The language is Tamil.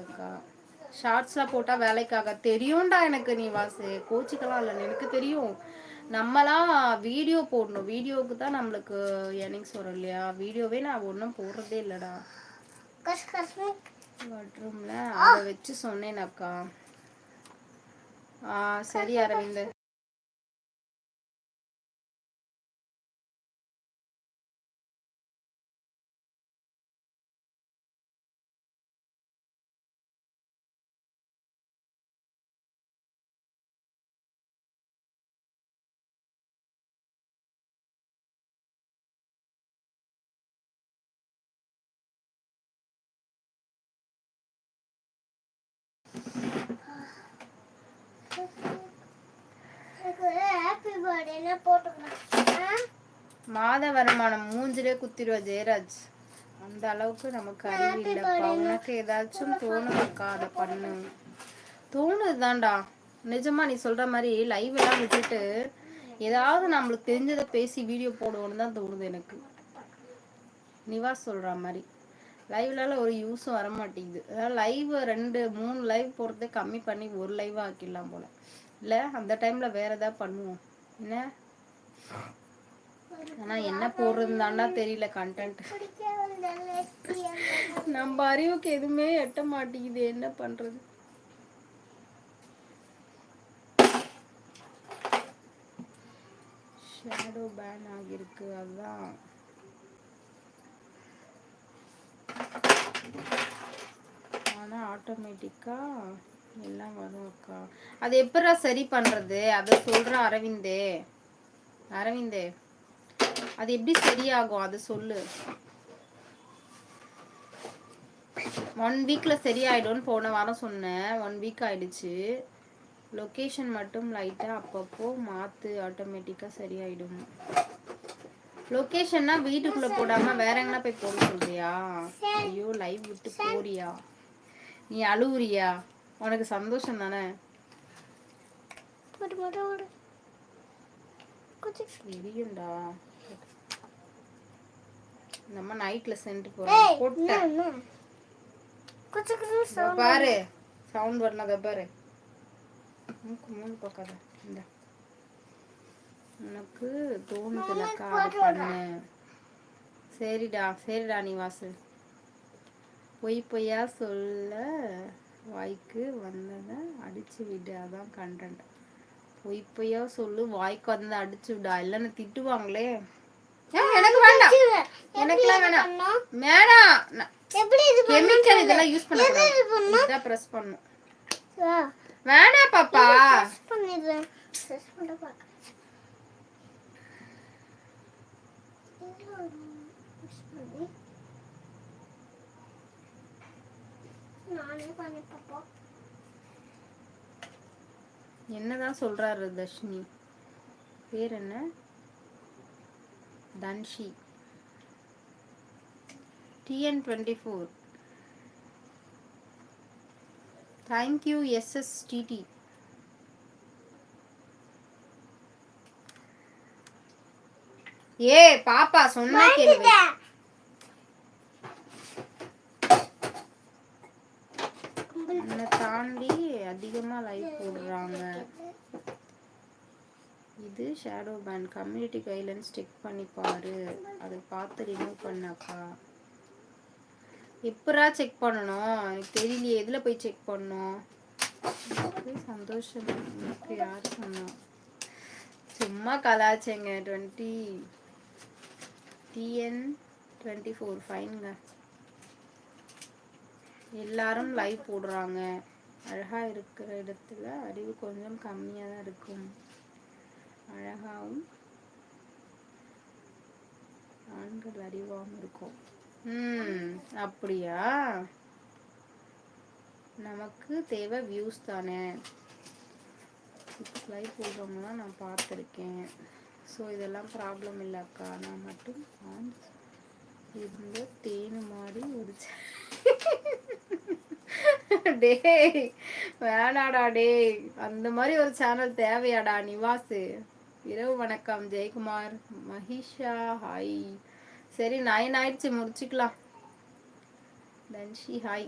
அக்கா ஷார்ட்ஸ்லாம் போட்டால் வேலைக்காக தெரியும்டா எனக்கு நீ வாசு. கோச்சிக்கலாம் இல்லை எனக்கு தெரியும். நம்மளாம் வீடியோ போடணும். வீடியோவுக்கு தான் நம்மளுக்கு எர்னிங்ஸ் வரும் இல்லையா? வீடியோவே நான் ஒன்றும் போடுறதே இல்லைடா. பெட்ரூமில் அதை வச்சு சொன்னேன் அக்கா. ஆ சரி அரவிந்த். மாத வருமானம் மூஞ்சிலே குத்திடுவா ஜெயராஜ். அந்த அளவுக்கு நமக்கு அறிவு இல்லைப்பா. உனக்கு ஏதாச்சும் தோணுதுக்கா அதை பண்ணு. தோணுதுதான்டா நிஜமா நீ சொல்ற மாதிரி லைவ் எல்லாம் விட்டுட்டு ஏதாவது நம்மளுக்கு தெரிஞ்சதை பேசி வீடியோ போடுவோன்னு தான் தோணுது எனக்கு. நிவாஸ் சொல்ற மாதிரி. லைவ்லால ஒரு யூஸும் வர மாட்டேங்குது அதாவது லைவ் ரெண்டு மூணு லைவ் போடுறதே கம்மி பண்ணி ஒரு லைவ் ஆக்கிடலாம் போல. இல்லை அந்த டைம்ல வேற ஏதாவது பண்ணுவோம். என்ன? ஆனா என்ன போடுறதுதான்டா தெரியல கண்டென்ட் நம்ம அறிவுக்கு எதுவுமே எட்ட மாட்டேங்குது என்ன பண்றது? ஷேடோ பேன் ஆகியிருக்கு அதான். ஆனா ஆட்டோமேட்டிக்கா எல்லாம் வரும் அக்கா. அது எப்படா சரி பண்றது? அதை சொல்ற அரவிந்தே. அரவிந்தே அது எப்படி சரியாகும்? அது சொல்லு. ஒன் வீக்ல சரியாயிடும்னு போன வாரம் சொன்னேன். ஒன் வீக் ஆயிடுச்சு. லொக்கேஷன் மட்டும் லைட்டா அப்பப்போ மாத்து ஆட்டோமேட்டிக்கா சரியாயிடும். லொக்கேஷன்னா வீட்டுக்குள்ள போடாம வேற எங்கன்னா போய் போட சொல்றியா? ஐயோ லைவ் விட்டு போறியா? நீ அழுவுறியா? உனக்கு சந்தோஷம் தானே? தெரியும்டா நம்ம நைட்ல சென்ட் போறோம் போட்டேன் பாரு. சவுண்ட் வரல பாரு. மூக்கு மூணு பார்க்காத. இந்த. உனக்கு தோணுதுலக்கா அது பண்ணு. சரிடா சரிடா நீ வாசு பொய் பொய்யா சொல்ல. வாய்க்கு வந்ததை அடிச்சு விடு அதான் கண்டென்ட் பொய் பொய்யா சொல்லு வாய்க்கு வந்ததை அடிச்சு விடா. இல்லைன்னு திட்டுவாங்களே. எனக்கு வேண்டாம். எனக்குலாம் வேணாம். வேணாம் நான் எப்படி இது கெமிக்கல் இதெல்லாம் யூஸ் பண்ணக்கூடாது. இதான் பிரஸ் பண்ணும் வா. வேணாம் பாப்பா. பண்ணிடுறேன் ப்ரெஸ் பண்ண பார்க்க நானே பண்ணி பார்ப்போம் என்னதான் சொல்றாரு தர்ஷினி? பேர் என்ன? Dhanshi. TN twenty four thank you SSTD ஏ பாப்பா சொன்னா கேள்வி உன்னை தாண்டி அதிகமாக லைக் போடுறாங்க. இது shadow banned community guidelines check பண்ணி பாரு. அதை பார்த்து ரிமூவ் பண்ணாக்கா. எப்பரா செக் பண்ணணும்? எனக்கு தெரியலையே. எதில் போய் செக் பண்ணணும்? சந்தோஷம். எனக்கு யார் சொன்னா? சும்மா கலாச்சேங்க டுவெண்ட்டி டிஎன் டுவெண்ட்டி ஃபோர் ஃபைனுங்க எல்லாரும் லைவ் போடுறாங்க. அழகா இருக்கிற இடத்துல அறிவு கொஞ்சம் கம்மியாக தான் இருக்கும். அழகாவும் ஆண்கள் அறிவாகவும் இருக்கும். ம் அப்படியா? நமக்கு தேவை வியூஸ் தானே. லைவ் போடுறவங்களாம் நான் பார்த்துருக்கேன். ஸோ இதெல்லாம் ப்ராப்ளம் இல்லை அக்கா. நான் மட்டும் ஆன் இருந்த தேனு மாடி ஒரு டேய் வேணாடா டேய். அந்த மாதிரி ஒரு சேனல் தேவையாடா நிவாசு. இரவு வணக்கம் ஜெயக்குமார் மஹிஷா ஹாய் சரி நைன் ஆயிடுச்சு முடிச்சுக்கலாம். தன்ஷி ஹாய்